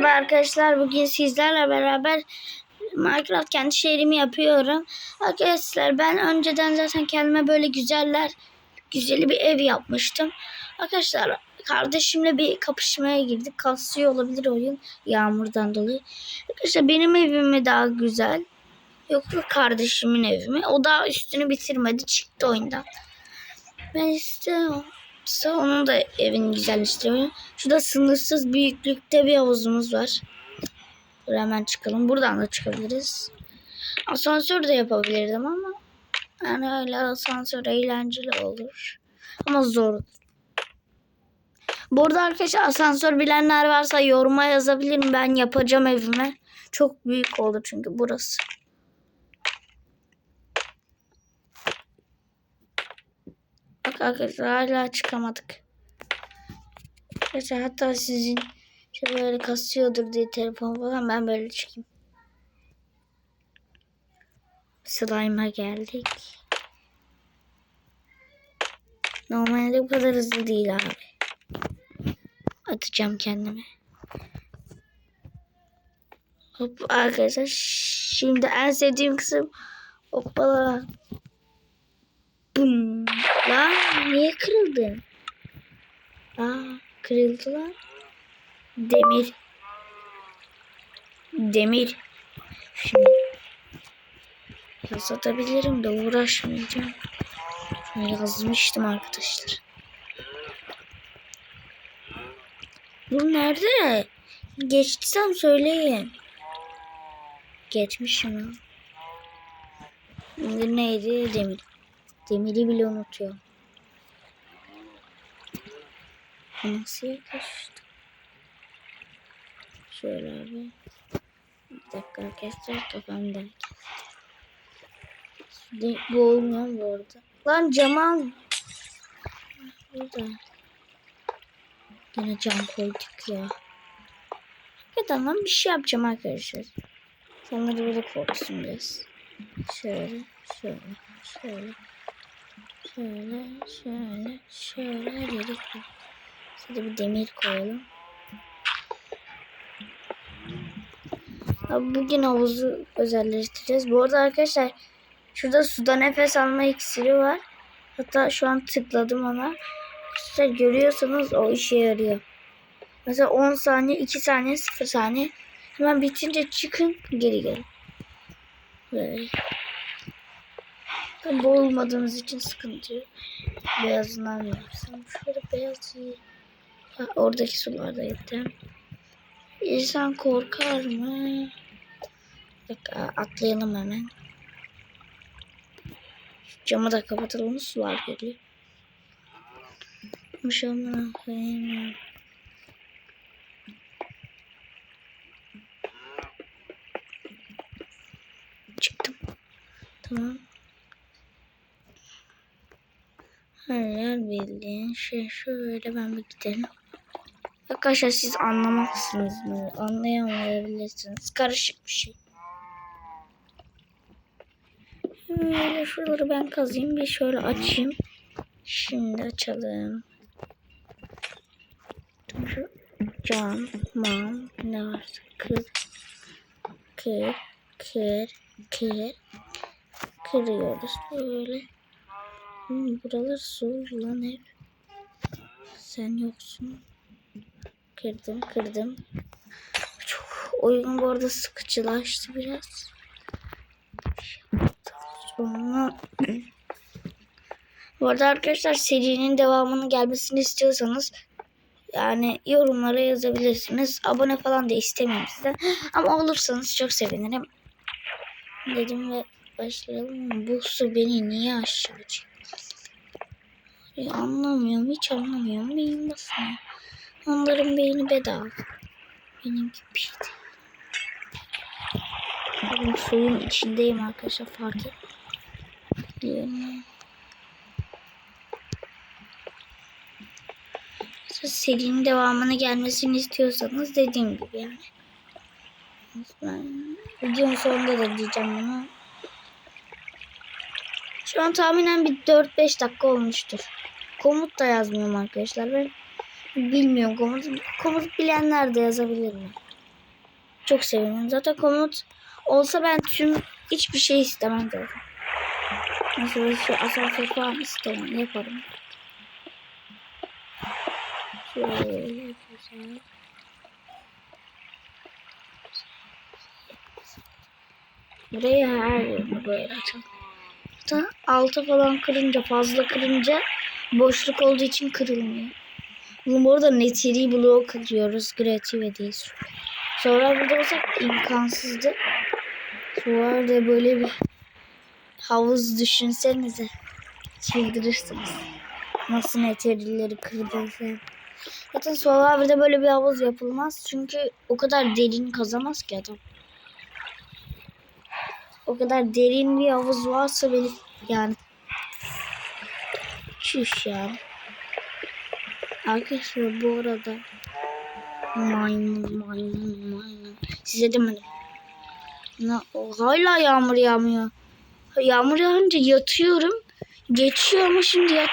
merhaba arkadaşlar. Bugün sizlerle beraber Minecraft kendi şehrimi yapıyorum. Arkadaşlar ben önceden zaten kendime böyle güzeller, güzeli bir ev yapmıştım. Arkadaşlar kardeşimle bir kapışmaya girdik. Kasıyor olabilir oyun yağmurdan dolayı. Arkadaşlar benim evim mi daha güzel? Yoksa kardeşimin evi mi? O da üstünü bitirmedi. Çıktı oyundan. Ben istiyorum. Ise onun da evini güzelleştiriyor. Şurada sınırsız büyüklükte bir havuzumuz var. Dur hemen çıkalım. Buradan da çıkabiliriz. Asansör de yapabilirdim ama yani öyle asansör eğlenceli olur. Ama zor. Burada arkadaşlar asansör bilenler varsa yoruma yazabilirim. Ben yapacağım evime. Çok büyük olur çünkü burası. Arkadaşlar hala çıkamadık. Arkadaşlar hatta sizin şöyle böyle kasıyordur diye telefon falan ben böyle çıkayım. Slime'a geldik. Normalde bu kadar hızlı değil abi. Atacağım kendime. Hop arkadaşlar şimdi en sevdiğim kısım hoppala. Bum. Lan niye kırıldın? Aa kırıldı lan. Demir. Demir. Şimdi yazabilirim de uğraşmayacağım. Şunu yazmıştım arkadaşlar. Bu nerede? Geçtiysem söyleyin. Geçmişim neydi? Demir. Demiri bile unutuyor. Nasıl yakıştı? Şöyle abi. Bir dakika arkadaşlar kafamda. De, bu olmuyor bu arada. Lan Cemal. Burada. Yine cam koyduk ya. Hakikaten lan bir şey yapacağım arkadaşlar. Sanırım böyle korksun biraz. Şöyle, şöyle, şöyle. Şöyle, şöyle, şöyle gerek yok. Şurada bir demir koyalım. Abi bugün havuzu özelleştireceğiz. Bu arada arkadaşlar şurada suda nefes alma iksiri var. Hatta şu an tıkladım ona. Arkadaşlar görüyorsanız o işe yarıyor. Mesela 10 saniye, 2 saniye, 0 saniye. Hemen bitince çıkın geri gelin. Böyle. Tabi boğulmadığımız için sıkıntı yok. Beyazından yapsam. Şöyle beyaz iyi. Ha, oradaki sularda yedim. İnsan korkar mı? Dakika atlayalım hemen. Camı da kapatalım sular geliyor. Muşamına. Çıktım. Tamam. Bildiğin şey şöyle ben bir gidelim. Arkadaşlar siz anlamazsınız mı? Anlayamayabilirsiniz. Karışık bir şey. Böyle şuraları ben kazayım. Bir şöyle açayım. Şimdi açalım. Şu cam, mam, ne varsa kır, kır, kır, kır. Kırıyoruz böyle. Hmm, buralar soğuk lan hep. Sen yoksun. Kırdım kırdım. Çok oyun bu arada sıkıcılaştı biraz. Sonra bu arada arkadaşlar serinin devamının gelmesini istiyorsanız yani yorumlara yazabilirsiniz. Abone falan da istemiyorum sizden. Ama olursanız çok sevinirim. Dedim ve başlayalım. Bu su beni niye aşağı çekiyor? Anlamıyorum. Hiç anlamıyorum. Beyin basmıyor. Onların beyni bedava. Benimki bir şey değil. Ben suyun içindeyim arkadaşlar fark et. Diyorum. Serinin devamını gelmesini istiyorsanız dediğim gibi yani. Ben videonun sonunda da diyeceğim bunu. Şu an tahminen bir 4-5 dakika olmuştur. Komut da yazmıyorum arkadaşlar. Ben bilmiyorum komut. Komut bilenler de yazabilir mi? Çok sevinirim. Zaten komut olsa ben tüm hiçbir şey istemem zaten. Mesela şey asansör falan istemem. Yaparım. Şöyle. Burayı her yerini böyle açalım. Zaten altı falan kırınca fazla kırınca boşluk olduğu için kırılmıyor. Bunu bu arada netiri bloğu kırıyoruz. Creativity. Sonra burada olsak imkansızdı. Sonra da böyle bir havuz düşünsenize. Çıldırırsınız. Nasıl neterileri kırdıysa. Zaten Survivor'da böyle bir havuz yapılmaz. Çünkü o kadar derin kazamaz ki adam. O kadar derin bir havuz varsa benim yani. Çüş yani. Arkadaşlar bu arada maymun maymun maymun. Size demedim. Na, hala yağmur yağmıyor. Yağmur yağınca yatıyorum. Geçiyor ama şimdi yat...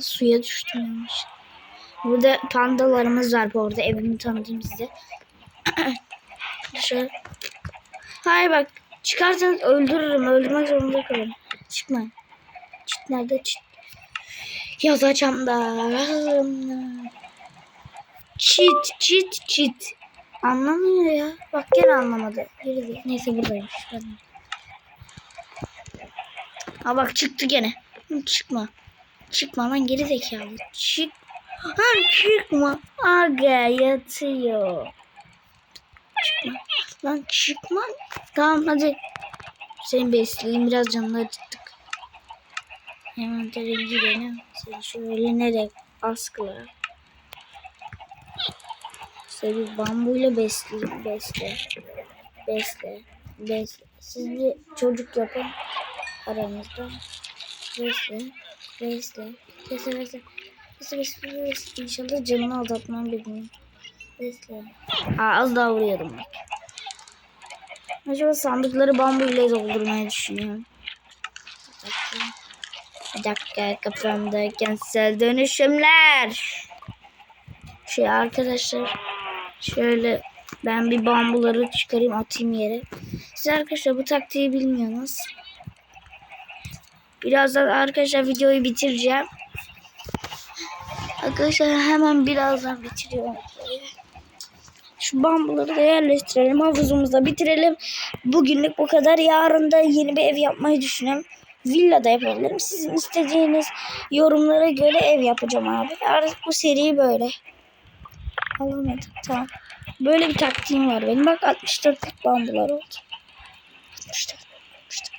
Suya düştüm yanlış. Burada pandalarımız var bu arada. Evimi tanıtayım size. Şöyle. Hayır bak. Çıkarsanız öldürürüm. Öldürmek zorunda kalırım. Çıkma. Çit nerede? Çit. Yazacağım da. Çit, çit, çit. Anlamıyor ya. Bak gene anlamadı. Geri Neyse buradaymış. Pardon. Ha bak çıktı gene. Çıkma. Çıkma lan geri zekalı. Çık. Ha çıkma. Aga yatıyor. Çıkma. Lan çıkma. Tamam hadi. Seni besleyeyim biraz canını acıttık. Hemen de gidelim. Seni şöyle nereye askıla. Seni bambuyla besleyeyim. Besle. Besle. Besle. Siz bir çocuk yapın aranızda. Besle. Besle. Besle besle. Besle besle besle. İnşallah canını aldatmam bilmiyorum. Besle. Aa, az daha vuruyordum bak. Acaba sandıkları bambu doldurmayı düşünüyorum. Bir dakika kafamda kentsel dönüşümler. Şey arkadaşlar şöyle ben bir bambuları çıkarayım atayım yere. Siz arkadaşlar bu taktiği bilmiyorsunuz. Birazdan arkadaşlar videoyu bitireceğim. Arkadaşlar hemen birazdan bitiriyorum. Şu bambuları da yerleştirelim. Havuzumuzu da bitirelim. Bugünlük bu kadar. Yarın da yeni bir ev yapmayı düşünüyorum. Villa da yapabilirim. Sizin istediğiniz yorumlara göre ev yapacağım abi. Artık bu seri böyle. Alamadım. Tamam. Böyle bir taktiğim var benim. Bak 64 bambular oldu. 64. 64.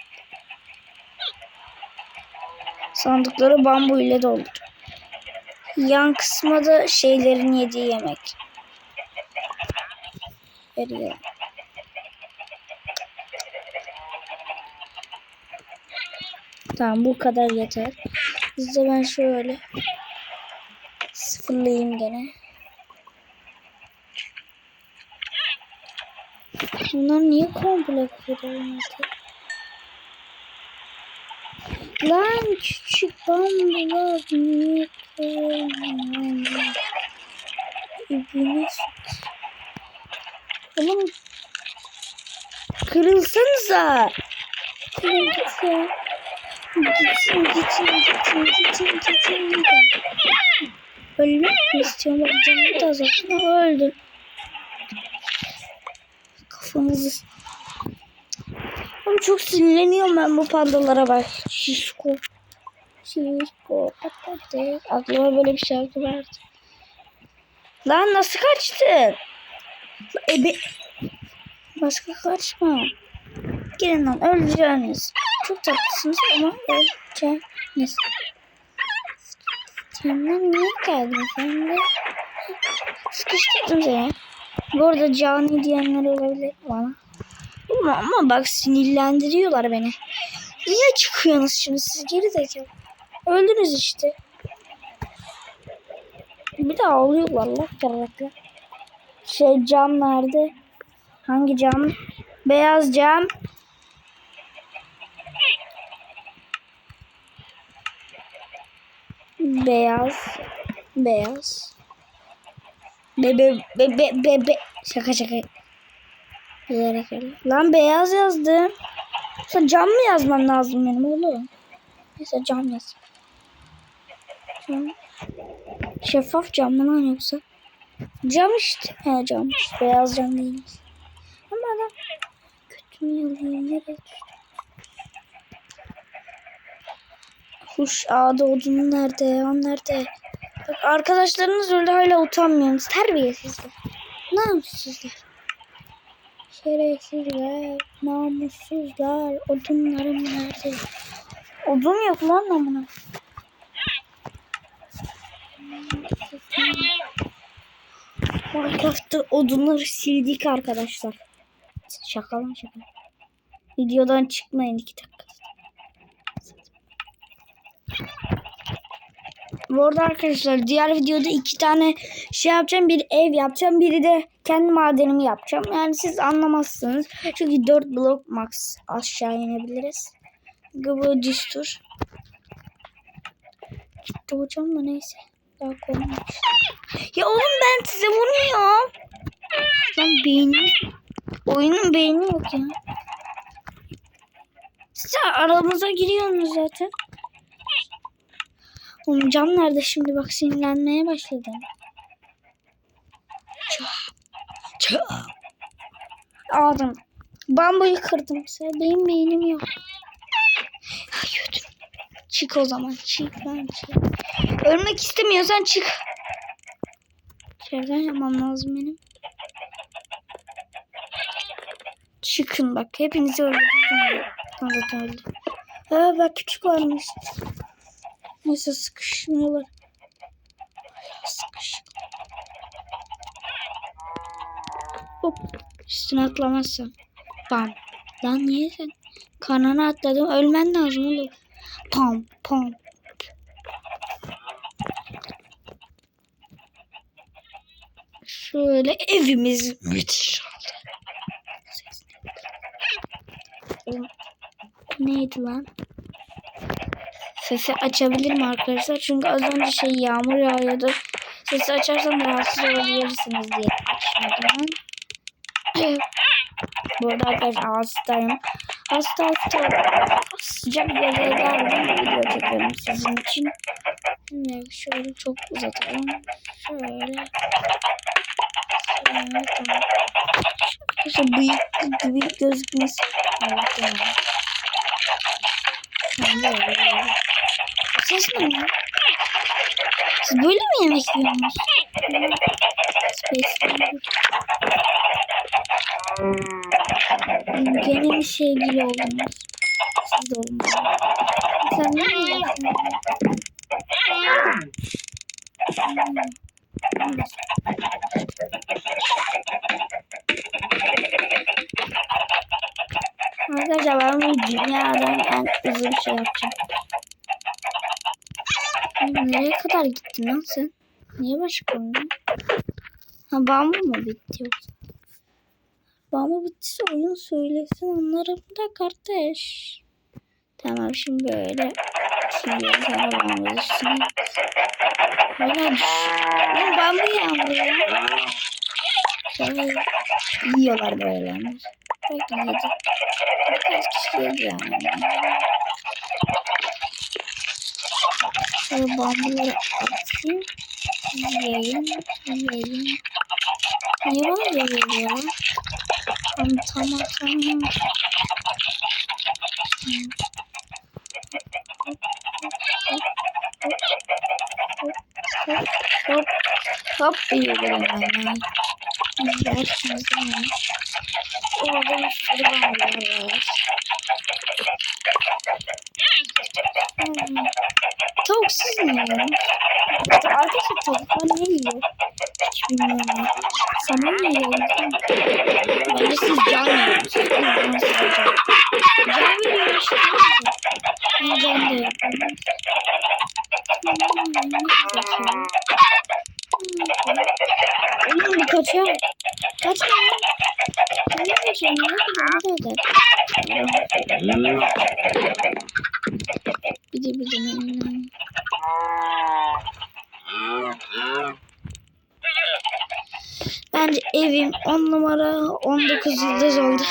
Sandıkları bambu ile doldurdum. Yan kısma da şeylerin yediği yemek. Veriyorum. Tamam bu kadar yeter. Bizde ben şöyle sıfırlayayım gene. Bunlar niye komple kırılmadı? Lan küçük bambular niye kırılmadı? İbine Oğlum kırılsanıza. Kırılsa. Gitsin gitsin gitsin gitsin gitsin. Ölmek mi istiyorum? Bak canımı da ama öldüm. Kafamızı... Oğlum çok sinirleniyorum ben bu pandalara bak. Şişko. Şişko. Aklıma böyle bir şarkı vardı. Lan nasıl kaçtın? Ebe... Başka kaçma. Gelin lan öleceğiniz. Çok tatlısınız ama öleceğiniz. Senden niye geldin sen de? Sıkıştırdım seni. Bu arada cani diyenler olabilir bana. Ama, ama bak sinirlendiriyorlar beni. Niye çıkıyorsunuz şimdi siz geri zekalı? Öldünüz işte. Bir de ağlıyorlar lan yaraklar. Şey cam nerede? Hangi cam? Beyaz cam. Beyaz. Beyaz. Be be be be. Şaka şaka. Bilerek öyle. Lan beyaz yazdım. Sen cam mı yazman lazım benim oğlum? Neyse cam yaz. Cam. Şeffaf cam mı lan yoksa? Cam işte. He cam işte. Beyaz cam değilmiş. Ama adam kötü mü yazıyor? Nereye düştü? Kuş ağda odun nerede ya? Nerede? Bak arkadaşlarınız öyle hala utanmıyorsunuz. Terbiyesizler. Namussuzlar. Şerefsizler. Namussuzlar. Odunlarım nerede? Odun yok lan amına. Minecraft'ta odunları sildik arkadaşlar. Şaka lan şaka. Videodan çıkmayın iki dakika. Bu arada arkadaşlar diğer videoda iki tane şey yapacağım. Bir ev yapacağım. Biri de kendi madenimi yapacağım. Yani siz anlamazsınız. Çünkü 4 blok max aşağı inebiliriz. Bu düstur. Gitti hocam da neyse. Daha koymamış. Ya oğlum ben size vurmuyorum. Lan beynim. Oyunun beyni yok ya. Siz aramıza giriyorsunuz zaten. Oğlum cam nerede şimdi bak sinirlenmeye başladı. Çap. Çap. Aldım. Bambuyu kırdım. Sen benim beynim yok. Hayır. Çık o zaman. Çık lan çık. Ölmek istemiyorsan çık. Şuradan yapmam lazım benim. Çıkın bak. Hepinizi öldürürüm. Zaten öldü. Ha bak küçük varmış. Neyse sıkışmıyorlar. Sıkış. Hop. Üstüne atlamazsam. Bam. Lan niye sen? Kanana atladım. Ölmen lazım oğlum. Pam pam. Şöyle evimiz müthiş oldu. Neydi lan? Sesi açabilirim arkadaşlar. Çünkü az önce şey yağmur yağıyordu. Sesi açarsam rahatsız olabilirsiniz diye açmadım. Bu arkadaşlar hastayım. Hasta hasta sıcak bir yere geldim. Video çekiyorum sizin için. Şimdi şöyle çok uzatalım. Şöyle. Şöyle tamam. Arkadaşlar bıyık gibi gözükmesi. Evet yani. Tamam böyle ses ne ya? Siz böyle mi yemek yiyorsunuz? Space Mi sevgili oldunuz? Siz de olun. Sen ne yiyorsun? Arkadaşlar ben bu dünyadan en uzun şey yapacağım. Nereye kadar gittin lan sen? Niye başka? Ha bambu mu bitti yoksa? Bambu bittiyse oyun söylesin anlarım da kardeş. Tamam şimdi böyle. Sana bambu üstüne. Düş. Lan bambu yağmuru ya. Yiyorlar böyle. Belki yedi. Birkaç kişi yedi yani. Şöyle bambuları atayım. Yiyeyim. Yiyeyim. Niye böyle geliyor? Tamam tamam tamam. Hop hop hop yiyorum ben. Mi? Orada bir sürü bambular var. Hmm. Tavuksuz mu yiyor? Arkadaşlar tavuklar ne yiyor? Hiç bilmiyorum. Sana ne yiyor? Bence siz can yiyorsunuz. Ben size can. Can veriyor işte. Ben can da yapıyorum. Oğlum bu kaçıyor. Kaçma ya. Ne kaçıyor? Ne kadar? Ne kadar? Bir de bir de. Bence evim 10 numara 19 yıldız oldu.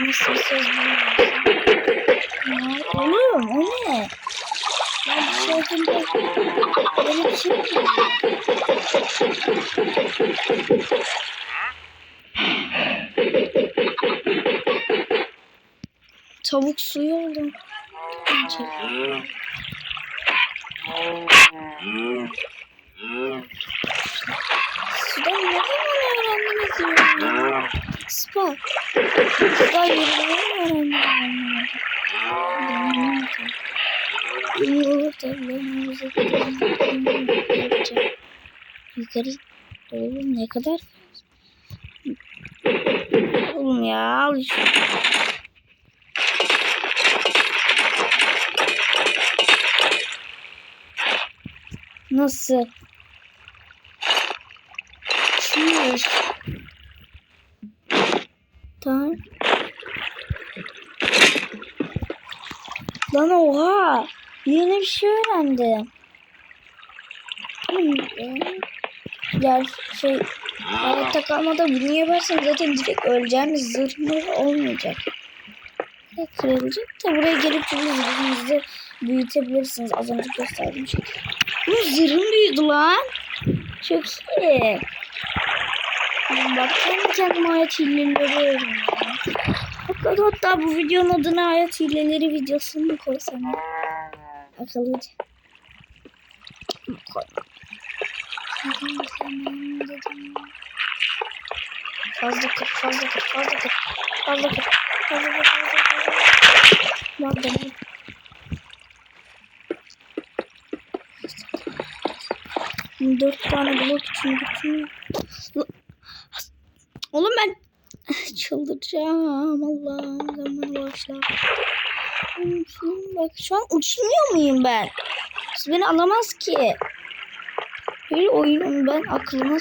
Nasıl bir söz bilmiyorum. Ya Oğlum o ne? Ben bir şey olduğunda böyle bir şey? Tavuk suyu oldum. Sudan ne zaman öğrendiniz ya? Spa. Yukarı Oğlum ne kadar Oğlum ya al şu Nasıl? Cheers. Tamam. Lan oha. Yeni bir şey öğrendim. Ya şey hayatta kalmada bunu yaparsam zaten direkt öleceğimiz zırhımız olmayacak. Ne kırılacak da buraya gelip çünkü zırhınızı büyütebilirsiniz. Az önce gösterdiğim şey. Bu zırhım büyüdü lan. Çok iyi. Bak kendi kendime hayat hileleri öğrendim. Hatta, bu videonun adına hayat hileleri videosunu mu koysam? Akıllıca. Fazla kır, fazla kır, fazla kır, fazla kır, fazla kır, fazla kır, kır. Madem Dört tane blok için bütün... Oğlum ben çıldıracağım Allah'ım zaman başla. Bak şu an uçmuyor muyum ben? Siz beni alamaz ki. Bir oyunun ben aklıma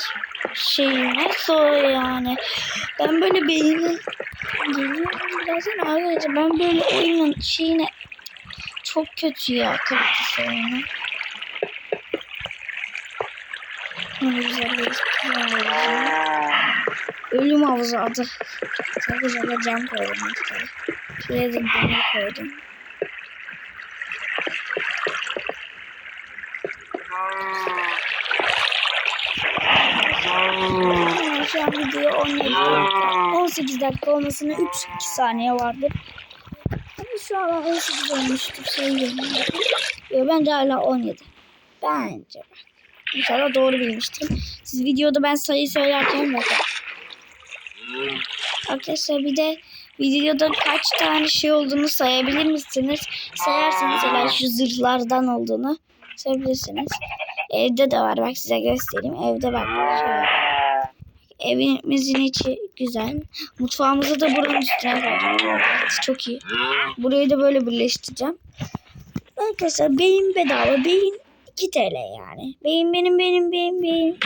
şeyine sonra yani. Ben böyle beynim geliyorum birazdan arkadaşlar ben böyle oyunun şeyine çok kötü ya kalitesi oyunu. Ne güzel bir Ölüm havuzu adı. Sadece de cam koydum işte. Şuraya da demir koydum. Şu an video 17 18 dakika olmasına 3 2 saniye vardır. Ama şu an 18 olmuştur. Yo, bence hala 17. Bence bak. İnşallah doğru bilmiştim. Siz videoda ben sayı söylerken bakın. Arkadaşlar bir de videoda kaç tane şey olduğunu sayabilir misiniz? Sayarsanız mesela şu zırhlardan olduğunu sayabilirsiniz. Evde de var bak size göstereyim. Evde bak. Şöyle. Evimizin içi güzel. Mutfağımızı da buranın üstüne koyacağım. Çok iyi. Burayı da böyle birleştireceğim. Arkadaşlar beyin bedava. Beyin 2 TL yani. Beyin benim benim benim benim.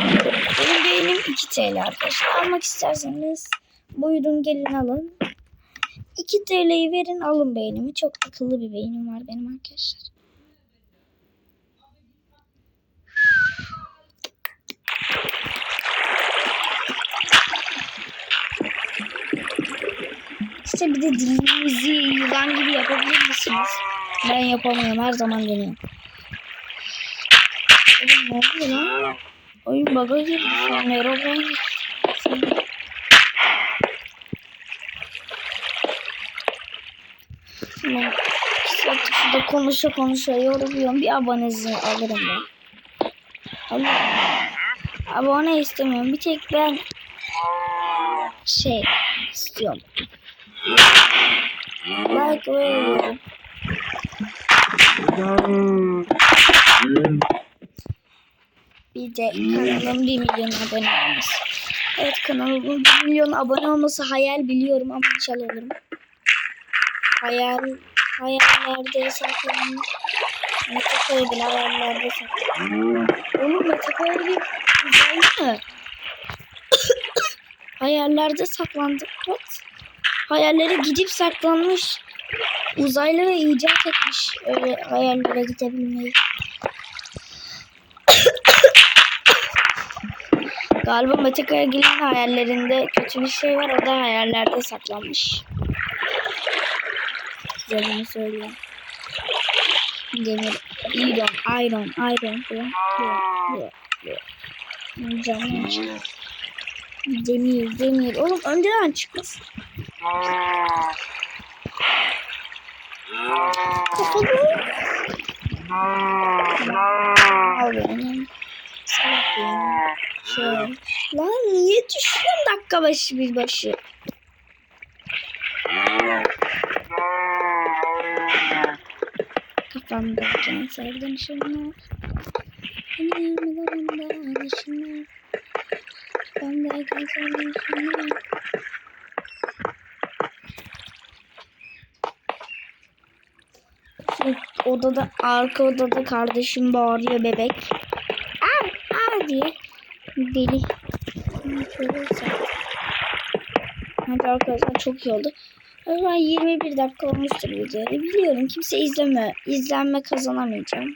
Benim beynim 2 TL arkadaşlar. Almak isterseniz buyurun gelin alın. 2 TL'yi verin alın beynimi. Çok akıllı bir beynim var benim arkadaşlar. İşte bir de dilinizi yılan gibi yapabilir misiniz? Ben yapamıyorum. Her zaman deniyorum. Oğlum ne oluyor lan? Oyun bug'a girdi. Şu an şurada konuşa konuşa yoruluyorum. Bir abonesi alırım ben. Alırım. Abone istemiyorum. Bir tek ben şey istiyorum. Like veriyorum. Bir de kanalım 1 milyon abone olması. Evet kanalımın 1 milyon abone olması hayal biliyorum ama inşallah olurum. Hayal, hayallerde saklanmış. Mete Koybil hayallerde saklanmış. Oğlum Mete Koybil güzel mi? hayallerde saklandı. What? Hayallere gidip saklanmış. Uzaylı ve icat etmiş öyle hayallere gidebilmeyi. Galiba Mete Karagil'in hayallerinde kötü bir şey var. O da hayallerde saklanmış. Size bunu söyleyeyim. Demir, iron, iron, iron. Diyor. Camdan çıkar. Demir, demir. Oğlum önceden çıkmasın. Al benim. Salak ya. Şöyle. Lan niye düşüyorsun dakika başı bir başı? Kafamdayken sevdim şunu. Yanımda başına. Kafamdayken sevdim şunu. Odada, arka odada kardeşim bağırıyor bebek. Av, av diye. Deli. Hadi arkadaşlar çok iyi oldu. O zaman 21 dakika olmuştur video. Biliyorum kimse izleme, izlenme kazanamayacağım.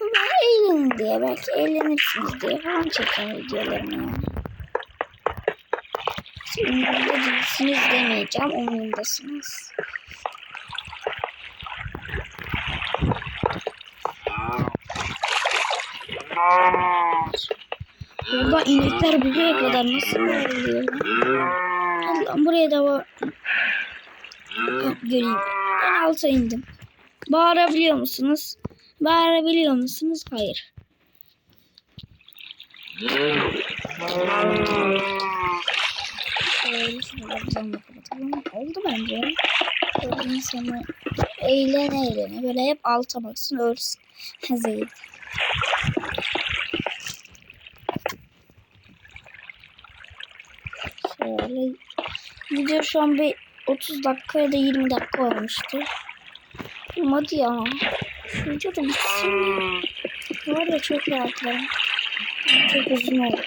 Ama eğlenin diye belki eğlenirsiniz diye falan çeken videolarımı yani. Şimdi burada değilsiniz demeyeceğim. Umurumdasınız. Burada inekler buraya kadar nasıl? Hadi lan buraya da var. Göreyim. Ben alta indim. Bağırabiliyor musunuz? Bağırabiliyor musunuz? Hayır. Oldu bence. Böyle insanı eğlene eğlene. Böyle hep alta baksın ölsün. Zeyt. Şöyle video şu an bir 30 dakika ya da 20 dakika olmuştu. Ama Hadi ya. Şu video da bitsin. Var ya çok rahatlarım. Çok uzun oldu.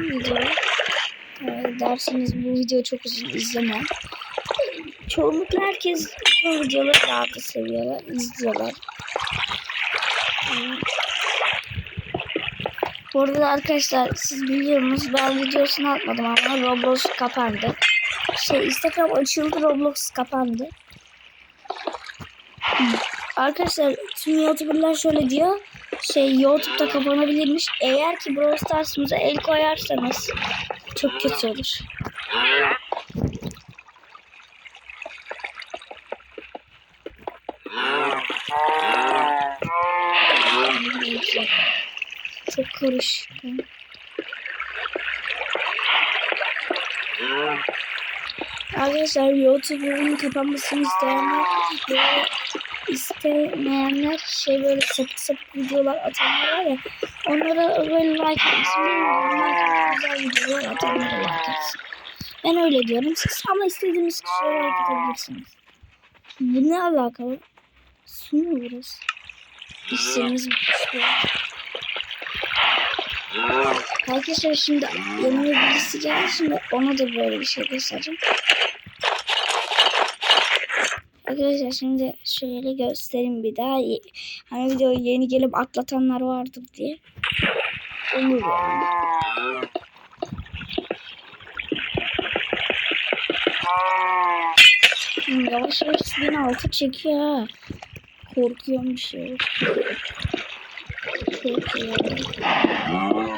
Video. Ee, bu video çok uzun izleme. Çoğunlukla herkes bu videoları daha da seviyorlar, izliyorlar. Bu arada arkadaşlar siz biliyorsunuz ben videosunu atmadım ama Roblox kapandı. Şey Instagram açıldı Roblox kapandı. Arkadaşlar tüm YouTuber'lar şöyle diyor. Şey YouTube'da kapanabilirmiş. Eğer ki Brawl Stars'ımıza el koyarsanız çok kötü olur. Çok karışık. Arkadaşlar YouTube'un kapanmasını isteyenler böyle istemeyenler şey böyle sapık sapık videolar atanlar var ya onlara böyle like. Benim like güzel videolar atanlara like. Ben öyle diyorum. Siz ama istediğiniz kişiye like edebilirsiniz. Bu ne alakalı? Su mu burası? Arkadaşlar şimdi yanıma birisi geldi. Şimdi ona da böyle bir şey göstereceğim. Arkadaşlar şimdi şöyle göstereyim bir daha. Hani videoyu yeni gelip atlatanlar vardır diye. Olur yani. Yavaş yavaş beni altı çekiyor. Korkuyorum bir şey. Korkuyorum. Ha, okey. Ha. Tamam.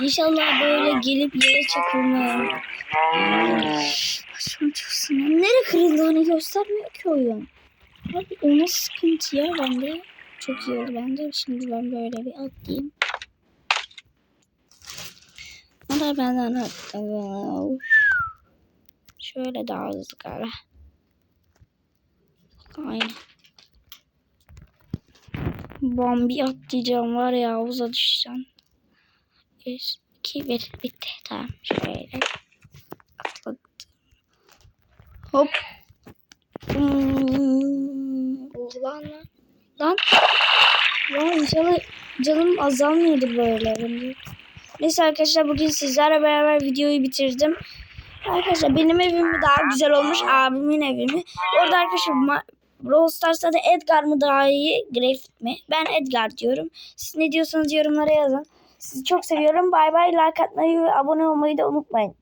İnşallah böyle gelip yere çakılmam. Başım çok sinir. Nereye kırıldığını göstermiyor ki oyun. Abi o nasıl sıkıntı ya bende. Çok iyi bende. Şimdi ben böyle bir atlayayım. O da benden atladı. Şöyle daha hızlı galiba. Aynen. Bambi atlayacağım var ya havuza düşeceğim. 1, 2, 1 bitti. Tamam şöyle atladım. Hop. Hmm. Oldu lan lan. Lan. İnşallah canım azalmıyordur böyle. Neyse arkadaşlar bugün sizlerle beraber videoyu bitirdim. Arkadaşlar benim evim daha güzel olmuş abimin evi mi? Orada arkadaşlar Brawl Stars'ta da Edgar mı daha iyi Griffith mi? Ben Edgar diyorum. Siz ne diyorsanız yorumlara yazın. Sizi çok seviyorum. Bay bay like atmayı ve abone olmayı da unutmayın.